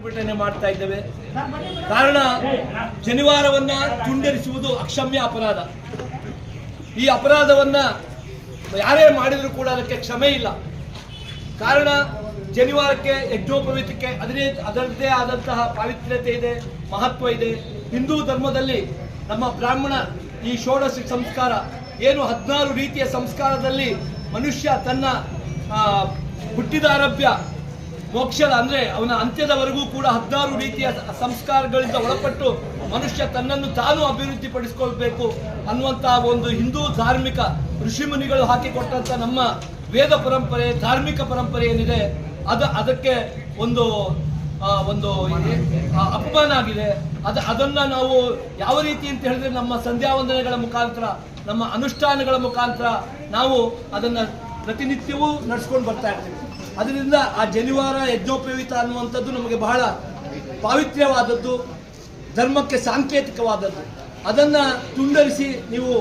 ಪ್ರತಿಭಟನೆ ಮಾಡ್ತಾ ಇದ್ದೇವೆ. ಕಾರಣ ಶನಿವಾರವನ್ನ ತುಂಡರಿಸುವುದು ಅಕ್ಷಮ್ಯ ಅಪರಾಧ. ಈ ಅಪರಾಧವನ್ನ ಯಾರೇ ಮಾಡಿದ್ರು ಕೂಡ ಅದಕ್ಕೆ ಕ್ಷಮೆ ಇಲ್ಲ. ಕಾರಣ ಶನಿವಾರಕ್ಕೆ ಯಜ್ಞೋಪವೀತಕ್ಕೆ ಅದರೇ ಅದರದ್ದೇ ಆದಂತಹ ಪಾವಿತ್ರ್ಯತೆ ಇದೆ ಮಹತ್ವ ಇದೆ. ಹಿಂದೂ ಧರ್ಮದಲ್ಲಿ ನಮ್ಮ ಬ್ರಾಹ್ಮಣ ಈ ಷೋಡಶ ಸಂಸ್ಕಾರ ಏನು ಹದಿನಾರು ರೀತಿಯ ಸಂಸ್ಕಾರದಲ್ಲಿ ಮನುಷ್ಯ ತನ್ನ ಆ, ಆರಭ್ಯ ಅಂದ್ರೆ ಅವನ ಅಂತ್ಯದವರೆಗೂ ಕೂಡ ಹದಿನಾರು ರೀತಿಯ ಸಂಸ್ಕಾರಗಳಿಂದ ಒಳಪಟ್ಟು ಮನುಷ್ಯ ತನ್ನನ್ನು ತಾನು ಅಭಿವೃದ್ಧಿಪಡಿಸಿಕೊಳ್ಬೇಕು ಅನ್ನುವಂತಹ ಒಂದು ಹಿಂದೂ ಧಾರ್ಮಿಕ ಋಷಿಮುನಿಗಳು ಹಾಕಿಕೊಟ್ಟಂತ ನಮ್ಮ ವೇದ ಪರಂಪರೆ ಧಾರ್ಮಿಕ ಪರಂಪರೆ ಏನಿದೆ ಅದ ಅದಕ್ಕೆ ಒಂದು ಒಂದು ಅಪಮಾನ ಆಗಿದೆ. ಅದ ಅದನ್ನ ನಾವು ಯಾವ ರೀತಿ ಅಂತ ಹೇಳಿದ್ರೆ ನಮ್ಮ ಸಂಧ್ಯಾ ವಂದನೆಗಳ ಮುಖಾಂತರ ನಮ್ಮ ಅನುಷ್ಠಾನಗಳ ಮುಖಾಂತರ ನಾವು ಅದನ್ನ ಪ್ರತಿನಿತ್ಯವೂ ನಡ್ಸ್ಕೊಂಡು ಬರ್ತಾ ಇರ್ತೀವಿ. ಅದರಿಂದ ಆ ಜನಿವಾರ ಯಜ್ಞೋಪಯುಕ್ತ ಅನ್ನುವಂಥದ್ದು ನಮಗೆ ಬಹಳ ಪಾವಿತ್ರ್ಯವಾದದ್ದು, ಧರ್ಮಕ್ಕೆ ಸಾಂಕೇತಿಕವಾದದ್ದು. ಅದನ್ನ ತುಂಡರಿಸಿ ನೀವು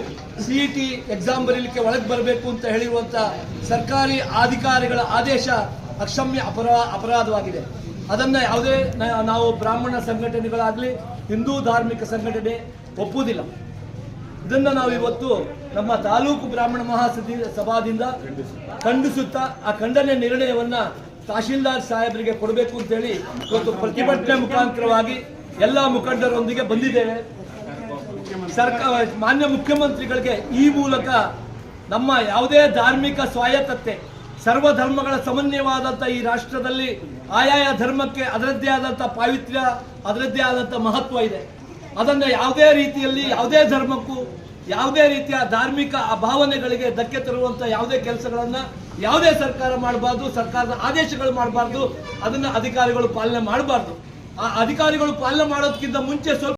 ಸಿ ಇ ಟಿ ಎಕ್ಸಾಮ್ ಬರೀಲಿಕ್ಕೆ ಒಳಗೆ ಬರಬೇಕು ಅಂತ ಹೇಳಿರುವಂಥ ಸರ್ಕಾರಿ ಅಧಿಕಾರಿಗಳ ಆದೇಶ ಅಕ್ಷಮ್ಯ ಅಪರಾ, ಅಪರಾಧವಾಗಿದೆ. ಅದನ್ನ ಯಾವುದೇ ನಾವು ಬ್ರಾಹ್ಮಣ ಸಂಘಟನೆಗಳಾಗಲಿ, ಹಿಂದೂ ಧಾರ್ಮಿಕ ಸಂಘಟನೆ ಒಪ್ಪುವುದಿಲ್ಲ. ಇದನ್ನ ನಾವು ಇವತ್ತು ನಮ್ಮ ತಾಲೂಕು ಬ್ರಾಹ್ಮಣ ಮಹಾಸಭಿ ಸಭಾದಿಂದ ಖಂಡಿಸುತ್ತಾ ಆ ಖಂಡನೆ ನಿರ್ಣಯವನ್ನ ತಹಶೀಲ್ದಾರ್ ಸಾಹೇಬರಿಗೆ ಕೊಡಬೇಕು ಅಂತೇಳಿ ಇವತ್ತು ಪ್ರತಿಭಟನೆ ಮುಖಾಂತರವಾಗಿ ಎಲ್ಲ ಮುಖಂಡರೊಂದಿಗೆ ಬಂದಿದ್ದೇವೆ. ಸರ್ಕಾರ ಮಾನ್ಯ ಮುಖ್ಯಮಂತ್ರಿಗಳಿಗೆ ಈ ಮೂಲಕ ನಮ್ಮ ಯಾವುದೇ ಧಾರ್ಮಿಕ ಸ್ವಾಯತ್ತತೆ ಸರ್ವ ಧರ್ಮಗಳ ಸಮನ್ವಯವಾದಂಥ ಈ ರಾಷ್ಟ್ರದಲ್ಲಿ ಆಯಾಯ ಧರ್ಮಕ್ಕೆ ಅದರದ್ದೇ ಆದಂಥ ಪಾವಿತ್ರ್ಯ, ಅದರದ್ದೇ ಆದಂಥ ಮಹತ್ವ ಇದೆ. ಅದನ್ನು ಯಾವುದೇ ರೀತಿಯಲ್ಲಿ, ಯಾವುದೇ ಧರ್ಮಕ್ಕೂ, ಯಾವುದೇ ರೀತಿಯ ಧಾರ್ಮಿಕ ಭಾವನೆಗಳಿಗೆ ಧಕ್ಕೆ ತರುವಂತ ಯಾವುದೇ ಕೆಲಸಗಳನ್ನು ಯಾವುದೇ ಸರ್ಕಾರ ಮಾಡಬಾರ್ದು, ಸರ್ಕಾರದ ಆದೇಶಗಳು ಮಾಡಬಾರ್ದು, ಅದನ್ನ ಅಧಿಕಾರಿಗಳು ಪಾಲನೆ ಮಾಡಬಾರ್ದು. ಆ ಅಧಿಕಾರಿಗಳು ಪಾಲನೆ ಮಾಡೋದಕ್ಕಿಂತ ಮುಂಚೆ ಸ್ವಲ್ಪ